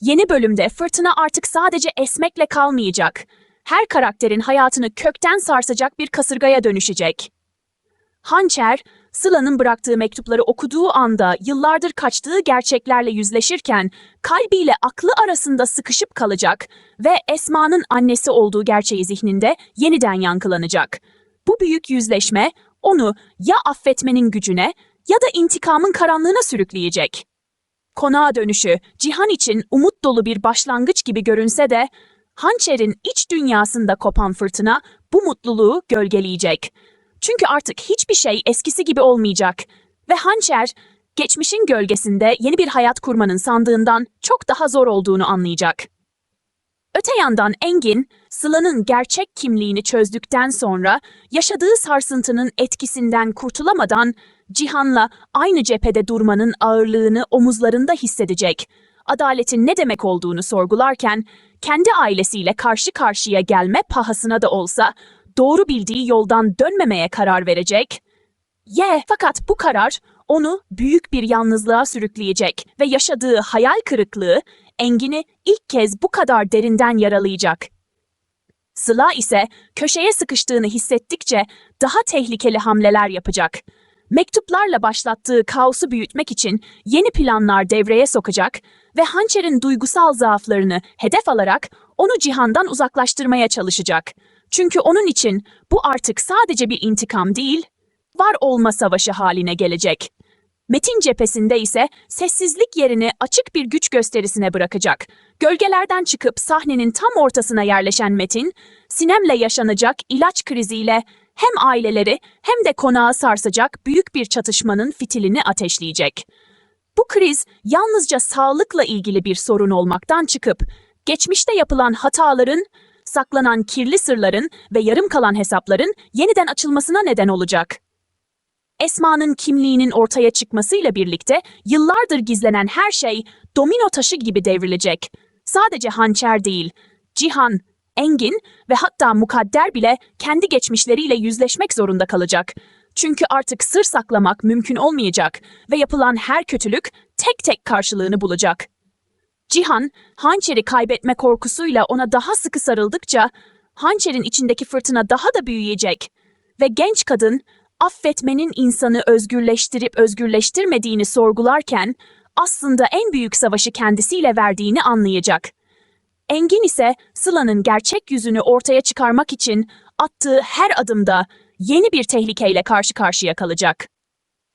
Yeni bölümde fırtına artık sadece esmekle kalmayacak. Her karakterin hayatını kökten sarsacak bir kasırgaya dönüşecek. Hançer, Sıla'nın bıraktığı mektupları okuduğu anda yıllardır kaçtığı gerçeklerle yüzleşirken kalbiyle aklı arasında sıkışıp kalacak ve Esma'nın annesi olduğu gerçeği zihninde yeniden yankılanacak. Bu büyük yüzleşme onu ya affetmenin gücüne ya da intikamın karanlığına sürükleyecek. Konağa dönüşü Cihan için umut dolu bir başlangıç gibi görünse de Hançer'in iç dünyasında kopan fırtına bu mutluluğu gölgeleyecek. Çünkü artık hiçbir şey eskisi gibi olmayacak ve Hançer geçmişin gölgesinde yeni bir hayat kurmanın sandığından çok daha zor olduğunu anlayacak. Öte yandan Engin, Sıla'nın gerçek kimliğini çözdükten sonra yaşadığı sarsıntının etkisinden kurtulamadan Cihan'la aynı cephede durmanın ağırlığını omuzlarında hissedecek. Adaletin ne demek olduğunu sorgularken kendi ailesiyle karşı karşıya gelme pahasına da olsa doğru bildiği yoldan dönmemeye karar verecek. Ye, fakat bu karar onu büyük bir yalnızlığa sürükleyecek ve yaşadığı hayal kırıklığı Engin'i ilk kez bu kadar derinden yaralayacak. Sıla ise köşeye sıkıştığını hissettikçe daha tehlikeli hamleler yapacak. Mektuplarla başlattığı kaosu büyütmek için yeni planlar devreye sokacak ve Hançer'in duygusal zaaflarını hedef alarak onu cihandan uzaklaştırmaya çalışacak. Çünkü onun için bu artık sadece bir intikam değil, var olma savaşı haline gelecek. Metin cephesinde ise sessizlik yerini açık bir güç gösterisine bırakacak. Gölgelerden çıkıp sahnenin tam ortasına yerleşen Metin, Sinem'le yaşanacak ilaç kriziyle hem aileleri hem de konağı sarsacak büyük bir çatışmanın fitilini ateşleyecek. Bu kriz yalnızca sağlıkla ilgili bir sorun olmaktan çıkıp, geçmişte yapılan hataların, saklanan kirli sırların ve yarım kalan hesapların yeniden açılmasına neden olacak. Esma'nın kimliğinin ortaya çıkmasıyla birlikte yıllardır gizlenen her şey domino taşı gibi devrilecek. Sadece hançer değil, Cihan, Engin ve hatta Mukadder bile kendi geçmişleriyle yüzleşmek zorunda kalacak. Çünkü artık sır saklamak mümkün olmayacak ve yapılan her kötülük tek tek karşılığını bulacak. Cihan, hançeri kaybetme korkusuyla ona daha sıkı sarıldıkça hançerin içindeki fırtına daha da büyüyecek ve genç kadın affetmenin insanı özgürleştirip özgürleştirmediğini sorgularken aslında en büyük savaşı kendisiyle verdiğini anlayacak. Engin ise Sıla'nın gerçek yüzünü ortaya çıkarmak için attığı her adımda yeni bir tehlikeyle karşı karşıya kalacak.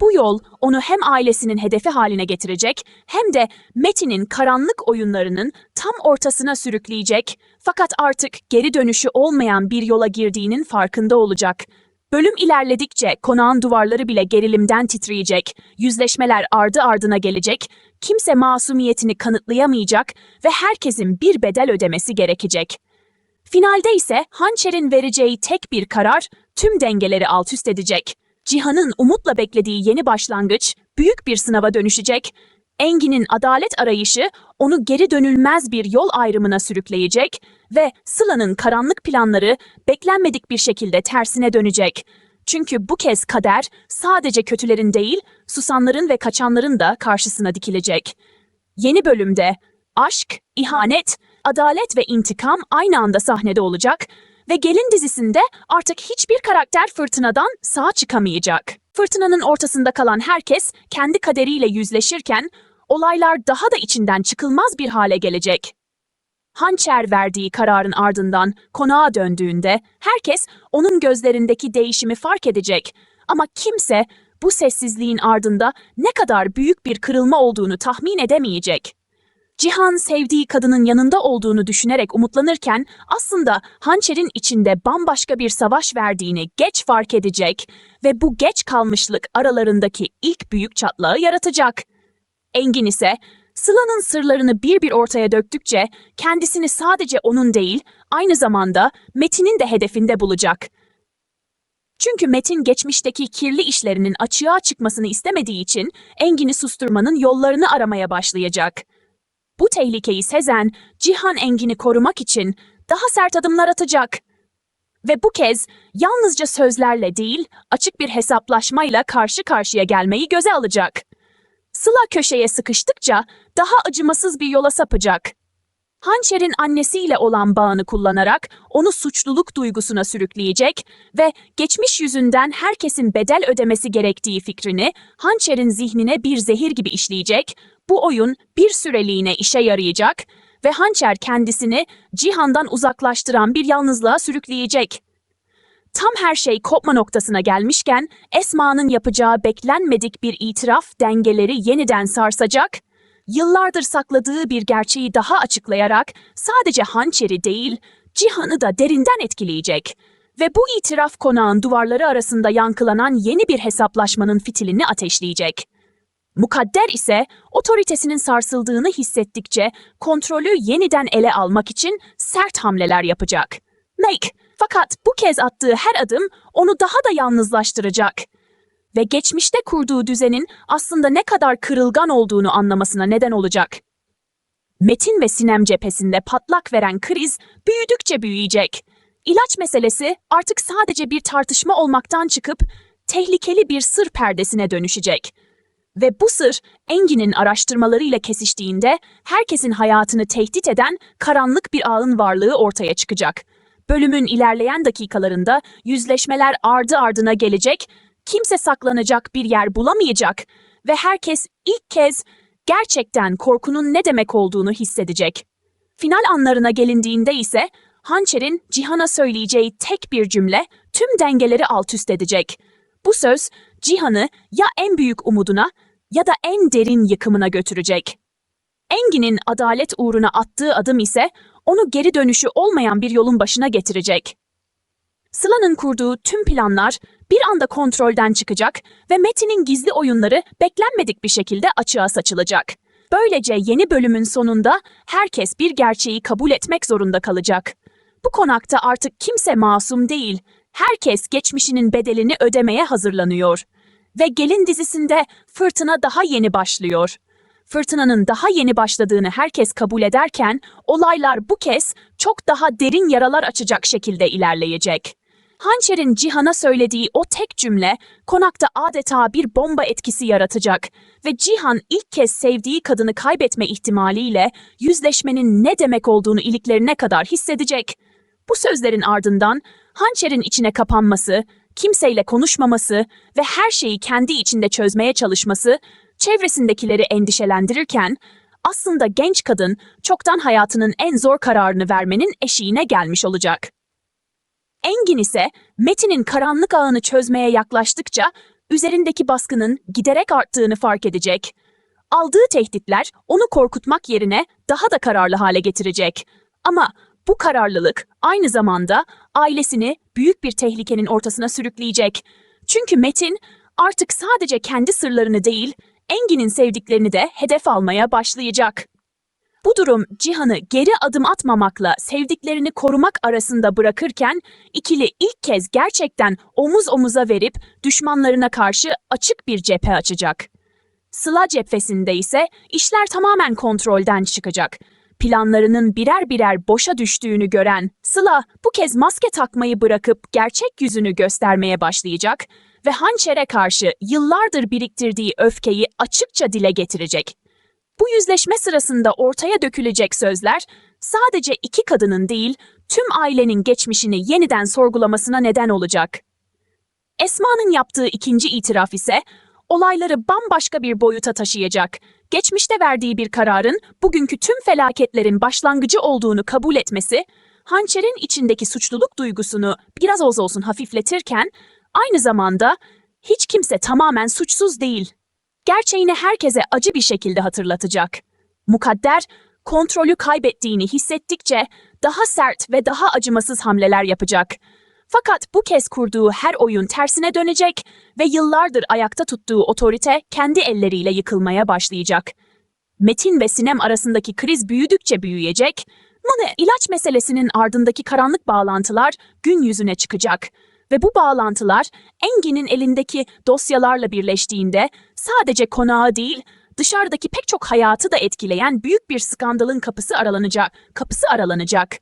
Bu yol onu hem ailesinin hedefi haline getirecek hem de Metin'in karanlık oyunlarının tam ortasına sürükleyecek fakat artık geri dönüşü olmayan bir yola girdiğinin farkında olacak. Bölüm ilerledikçe konağın duvarları bile gerilimden titreyecek, yüzleşmeler ardı ardına gelecek, kimse masumiyetini kanıtlayamayacak ve herkesin bir bedel ödemesi gerekecek. Finalde ise hançerin vereceği tek bir karar tüm dengeleri alt üst edecek. Cihan'ın umutla beklediği yeni başlangıç büyük bir sınava dönüşecek. Engin'in adalet arayışı onu geri dönülmez bir yol ayrımına sürükleyecek ve Sıla'nın karanlık planları beklenmedik bir şekilde tersine dönecek. Çünkü bu kez kader sadece kötülerin değil, susanların ve kaçanların da karşısına dikilecek. Yeni bölümde aşk, ihanet, adalet ve intikam aynı anda sahnede olacak ve Gelin dizisinde artık hiçbir karakter fırtınadan sağ çıkamayacak. Fırtınanın ortasında kalan herkes kendi kaderiyle yüzleşirken olaylar daha da içinden çıkılmaz bir hale gelecek. Hançer verdiği kararın ardından konağa döndüğünde herkes onun gözlerindeki değişimi fark edecek ama kimse bu sessizliğin ardında ne kadar büyük bir kırılma olduğunu tahmin edemeyecek. Cihan sevdiği kadının yanında olduğunu düşünerek umutlanırken aslında hançerin içinde bambaşka bir savaş verdiğini geç fark edecek ve bu geç kalmışlık aralarındaki ilk büyük çatlağı yaratacak. Engin ise Sıla'nın sırlarını bir bir ortaya döktükçe kendisini sadece onun değil, aynı zamanda Metin'in de hedefinde bulacak. Çünkü Metin geçmişteki kirli işlerinin açığa çıkmasını istemediği için Engin'i susturmanın yollarını aramaya başlayacak. Bu tehlikeyi sezen Cihan Engin'i korumak için daha sert adımlar atacak. Ve bu kez yalnızca sözlerle değil, açık bir hesaplaşmayla karşı karşıya gelmeyi göze alacak. Sıla köşeye sıkıştıkça daha acımasız bir yola sapacak. Hançer'in annesiyle olan bağını kullanarak onu suçluluk duygusuna sürükleyecek ve geçmiş yüzünden herkesin bedel ödemesi gerektiği fikrini Hançer'in zihnine bir zehir gibi işleyecek, bu oyun bir süreliğine işe yarayacak ve Hançer kendisini Cihan'dan uzaklaştıran bir yalnızlığa sürükleyecek. Tam her şey kopma noktasına gelmişken Esma'nın yapacağı beklenmedik bir itiraf dengeleri yeniden sarsacak, yıllardır sakladığı bir gerçeği daha açıklayarak sadece hançeri değil, Cihan'ı da derinden etkileyecek. Ve bu itiraf konağın duvarları arasında yankılanan yeni bir hesaplaşmanın fitilini ateşleyecek. Mukadder ise otoritesinin sarsıldığını hissettikçe kontrolü yeniden ele almak için sert hamleler yapacak. Make fakat bu kez attığı her adım onu daha da yalnızlaştıracak. Ve geçmişte kurduğu düzenin aslında ne kadar kırılgan olduğunu anlamasına neden olacak. Metin ve Sinem cephesinde patlak veren kriz büyüdükçe büyüyecek. İlaç meselesi artık sadece bir tartışma olmaktan çıkıp tehlikeli bir sır perdesine dönüşecek. Ve bu sır Engin'in araştırmalarıyla kesiştiğinde herkesin hayatını tehdit eden karanlık bir ağın varlığı ortaya çıkacak. Bölümün ilerleyen dakikalarında yüzleşmeler ardı ardına gelecek, kimse saklanacak bir yer bulamayacak ve herkes ilk kez gerçekten korkunun ne demek olduğunu hissedecek. Final anlarına gelindiğinde ise Hançer'in Cihan'a söyleyeceği tek bir cümle tüm dengeleri alt üst edecek. Bu söz Cihan'ı ya en büyük umuduna ya da en derin yıkımına götürecek. Engin'in adalet uğruna attığı adım ise onu geri dönüşü olmayan bir yolun başına getirecek. Sıla'nın kurduğu tüm planlar bir anda kontrolden çıkacak ve Metin'in gizli oyunları beklenmedik bir şekilde açığa saçılacak. Böylece yeni bölümün sonunda herkes bir gerçeği kabul etmek zorunda kalacak. Bu konakta artık kimse masum değil. Herkes geçmişinin bedelini ödemeye hazırlanıyor. Ve Gelin dizisinde fırtına daha yeni başlıyor. Fırtınanın daha yeni başladığını herkes kabul ederken olaylar bu kez çok daha derin yaralar açacak şekilde ilerleyecek. Hançer'in Cihan'a söylediği o tek cümle konakta adeta bir bomba etkisi yaratacak ve Cihan ilk kez sevdiği kadını kaybetme ihtimaliyle yüzleşmenin ne demek olduğunu iliklerine kadar hissedecek. Bu sözlerin ardından Hançer'in içine kapanması, kimseyle konuşmaması ve her şeyi kendi içinde çözmeye çalışması çevresindekileri endişelendirirken aslında genç kadın çoktan hayatının en zor kararını vermenin eşiğine gelmiş olacak. Engin ise Metin'in karanlık ağını çözmeye yaklaştıkça üzerindeki baskının giderek arttığını fark edecek. Aldığı tehditler onu korkutmak yerine daha da kararlı hale getirecek. Ama bu kararlılık aynı zamanda ailesini büyük bir tehlikenin ortasına sürükleyecek. Çünkü Metin artık sadece kendi sırlarını değil, Engin'in sevdiklerini de hedef almaya başlayacak. Bu durum Cihan'ı geri adım atmamakla sevdiklerini korumak arasında bırakırken ikili ilk kez gerçekten omuz omuza verip düşmanlarına karşı açık bir cephe açacak. Sıla cephesinde ise işler tamamen kontrolden çıkacak. Planlarının birer birer boşa düştüğünü gören Sıla bu kez maske takmayı bırakıp gerçek yüzünü göstermeye başlayacak ve hançere karşı yıllardır biriktirdiği öfkeyi açıkça dile getirecek. Bu yüzleşme sırasında ortaya dökülecek sözler sadece iki kadının değil, tüm ailenin geçmişini yeniden sorgulamasına neden olacak. Esma'nın yaptığı ikinci itiraf ise olayları bambaşka bir boyuta taşıyacak. Geçmişte verdiği bir kararın bugünkü tüm felaketlerin başlangıcı olduğunu kabul etmesi, hançerin içindeki suçluluk duygusunu biraz olsun hafifletirken aynı zamanda hiç kimse tamamen suçsuz değil gerçeğini herkese acı bir şekilde hatırlatacak. Mukadder, kontrolü kaybettiğini hissettikçe daha sert ve daha acımasız hamleler yapacak. Fakat bu kez kurduğu her oyun tersine dönecek ve yıllardır ayakta tuttuğu otorite kendi elleriyle yıkılmaya başlayacak. Metin ve Sinem arasındaki kriz büyüdükçe büyüyecek, Mane ilaç meselesinin ardındaki karanlık bağlantılar gün yüzüne çıkacak ve bu bağlantılar Engin'in elindeki dosyalarla birleştiğinde sadece konağı değil, dışarıdaki pek çok hayatı da etkileyen büyük bir skandalın kapısı aralanacak, kapısı aralanacak.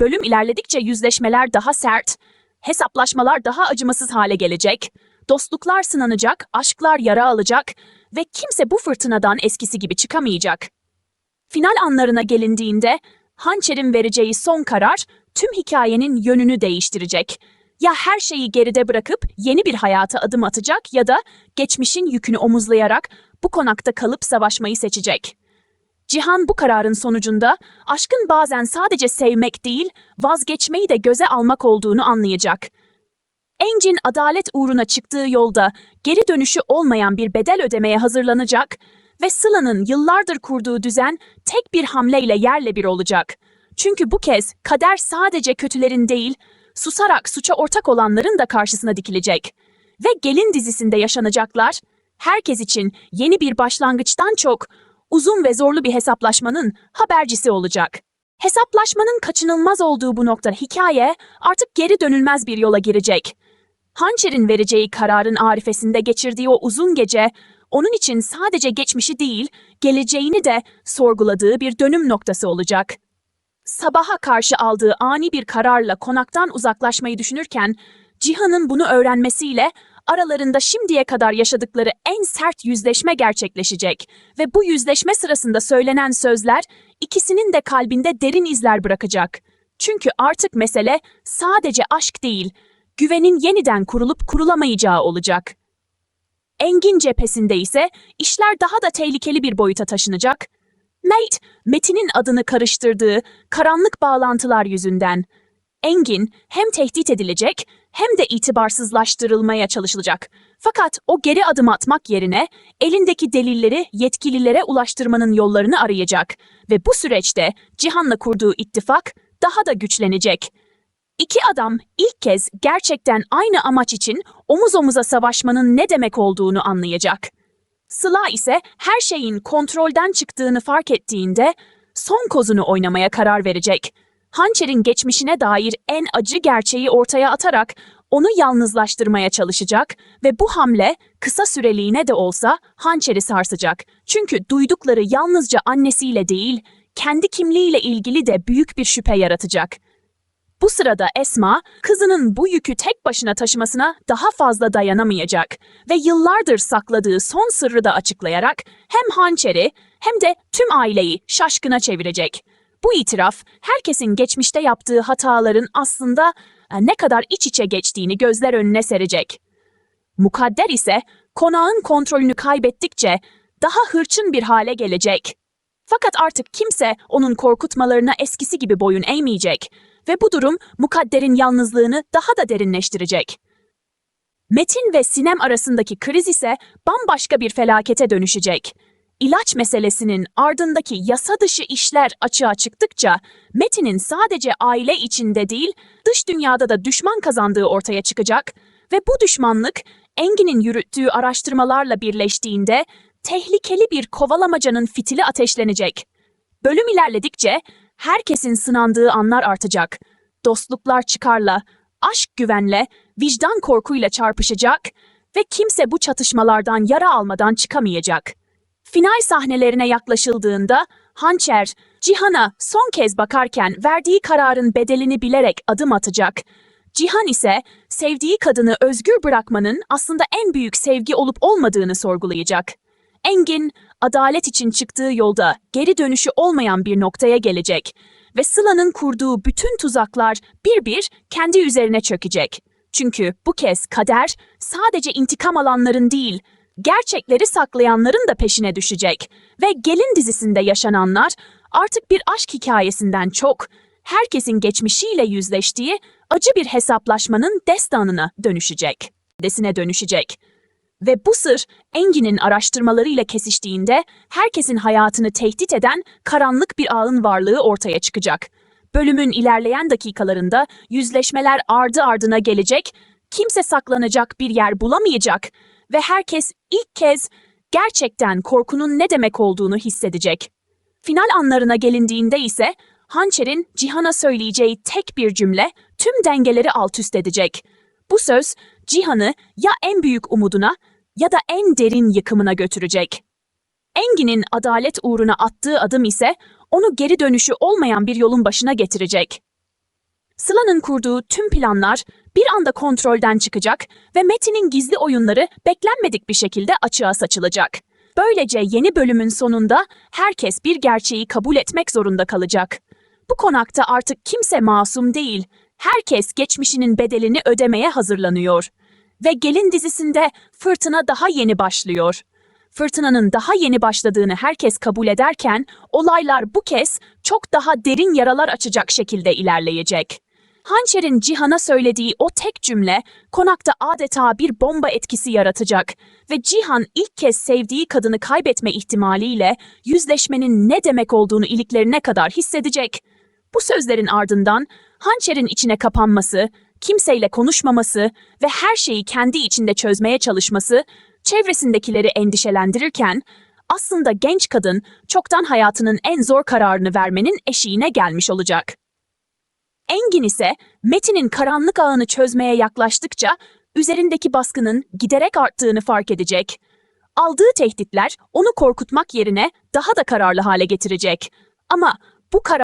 Bölüm ilerledikçe yüzleşmeler daha sert, hesaplaşmalar daha acımasız hale gelecek, dostluklar sınanacak, aşklar yara alacak ve kimse bu fırtınadan eskisi gibi çıkamayacak. Final anlarına gelindiğinde Hançer'in vereceği son karar tüm hikayenin yönünü değiştirecek. Ya her şeyi geride bırakıp yeni bir hayata adım atacak ya da geçmişin yükünü omuzlayarak bu konakta kalıp savaşmayı seçecek. Cihan bu kararın sonucunda aşkın bazen sadece sevmek değil, vazgeçmeyi de göze almak olduğunu anlayacak. Engin adalet uğruna çıktığı yolda geri dönüşü olmayan bir bedel ödemeye hazırlanacak ve Sıla'nın yıllardır kurduğu düzen tek bir hamleyle yerle bir olacak. Çünkü bu kez kader sadece kötülerin değil, susarak suça ortak olanların da karşısına dikilecek. Ve Gelin dizisinde yaşanacaklar, herkes için yeni bir başlangıçtan çok uzun ve zorlu bir hesaplaşmanın habercisi olacak. Hesaplaşmanın kaçınılmaz olduğu bu nokta hikaye artık geri dönülmez bir yola girecek. Hançer'in vereceği kararın arifesinde geçirdiği o uzun gece, onun için sadece geçmişi değil, geleceğini de sorguladığı bir dönüm noktası olacak. Sabaha karşı aldığı ani bir kararla konaktan uzaklaşmayı düşünürken, Cihan'ın bunu öğrenmesiyle aralarında şimdiye kadar yaşadıkları en sert yüzleşme gerçekleşecek ve bu yüzleşme sırasında söylenen sözler ikisinin de kalbinde derin izler bırakacak. Çünkü artık mesele sadece aşk değil, güvenin yeniden kurulup kurulamayacağı olacak. Engin cephesinde ise işler daha da tehlikeli bir boyuta taşınacak. Mate, Metin'in adını karıştırdığı karanlık bağlantılar yüzünden. Engin hem tehdit edilecek hem de itibarsızlaştırılmaya çalışılacak. Fakat o geri adım atmak yerine elindeki delilleri yetkililere ulaştırmanın yollarını arayacak ve bu süreçte Cihan'la kurduğu ittifak daha da güçlenecek. İki adam ilk kez gerçekten aynı amaç için omuz omuza savaşmanın ne demek olduğunu anlayacak. Sıla ise her şeyin kontrolden çıktığını fark ettiğinde son kozunu oynamaya karar verecek. Hançer'in geçmişine dair en acı gerçeği ortaya atarak onu yalnızlaştırmaya çalışacak ve bu hamle kısa süreliğine de olsa Hançer'i sarsacak. Çünkü duydukları yalnızca annesiyle değil, kendi kimliğiyle ilgili de büyük bir şüphe yaratacak. Bu sırada Esma, kızının bu yükü tek başına taşımasına daha fazla dayanamayacak ve yıllardır sakladığı son sırrı da açıklayarak hem hançeri hem de tüm aileyi şaşkına çevirecek. Bu itiraf, herkesin geçmişte yaptığı hataların aslında e, ne kadar iç içe geçtiğini gözler önüne serecek. Mukadder ise konağın kontrolünü kaybettikçe daha hırçın bir hale gelecek. Fakat artık kimse onun korkutmalarına eskisi gibi boyun eğmeyecek ve bu durum mukadderin yalnızlığını daha da derinleştirecek. Metin ve Sinem arasındaki kriz ise bambaşka bir felakete dönüşecek. İlaç meselesinin ardındaki yasa dışı işler açığa çıktıkça Metin'in sadece aile içinde değil, dış dünyada da düşman kazandığı ortaya çıkacak ve bu düşmanlık Engin'in yürüttüğü araştırmalarla birleştiğinde tehlikeli bir kovalamacanın fitili ateşlenecek. Bölüm ilerledikçe herkesin sınandığı anlar artacak. Dostluklar çıkarla, aşk güvenle, vicdan korkuyla çarpışacak ve kimse bu çatışmalardan yara almadan çıkamayacak. Final sahnelerine yaklaşıldığında Hançer, Cihan'a son kez bakarken verdiği kararın bedelini bilerek adım atacak. Cihan ise sevdiği kadını özgür bırakmanın aslında en büyük sevgi olup olmadığını sorgulayacak. Engin, adalet için çıktığı yolda geri dönüşü olmayan bir noktaya gelecek ve Sıla'nın kurduğu bütün tuzaklar bir bir kendi üzerine çökecek. Çünkü bu kez kader sadece intikam alanların değil, gerçekleri saklayanların da peşine düşecek ve Gelin dizisinde yaşananlar artık bir aşk hikayesinden çok, herkesin geçmişiyle yüzleştiği acı bir hesaplaşmanın destanına dönüşecek. Desine dönüşecek. Ve bu sır Engin'in araştırmalarıyla kesiştiğinde herkesin hayatını tehdit eden karanlık bir ağın varlığı ortaya çıkacak. Bölümün ilerleyen dakikalarında yüzleşmeler ardı ardına gelecek, kimse saklanacak bir yer bulamayacak ve herkes ilk kez gerçekten korkunun ne demek olduğunu hissedecek. Final anlarına gelindiğinde ise Hançer'in Cihan'a söyleyeceği tek bir cümle tüm dengeleri alt üst edecek. Bu söz Cihan'ı ya en büyük umuduna ya da en derin yıkımına götürecek. Engin'in adalet uğruna attığı adım ise onu geri dönüşü olmayan bir yolun başına getirecek. Sıla'nın kurduğu tüm planlar bir anda kontrolden çıkacak ve Metin'in gizli oyunları beklenmedik bir şekilde açığa saçılacak. Böylece yeni bölümün sonunda herkes bir gerçeği kabul etmek zorunda kalacak. Bu konakta artık kimse masum değil. Herkes geçmişinin bedelini ödemeye hazırlanıyor. Ve Gelin dizisinde fırtına daha yeni başlıyor. Fırtınanın daha yeni başladığını herkes kabul ederken olaylar bu kez çok daha derin yaralar açacak şekilde ilerleyecek. Hançer'in Cihan'a söylediği o tek cümle konakta adeta bir bomba etkisi yaratacak ve Cihan ilk kez sevdiği kadını kaybetme ihtimaliyle yüzleşmenin ne demek olduğunu iliklerine kadar hissedecek. Bu sözlerin ardından Hançer'in içine kapanması, kimseyle konuşmaması ve her şeyi kendi içinde çözmeye çalışması çevresindekileri endişelendirirken aslında genç kadın çoktan hayatının en zor kararını vermenin eşiğine gelmiş olacak. Engin ise Metin'in karanlık ağını çözmeye yaklaştıkça üzerindeki baskının giderek arttığını fark edecek. Aldığı tehditler onu korkutmak yerine daha da kararlı hale getirecek. Ama bu karar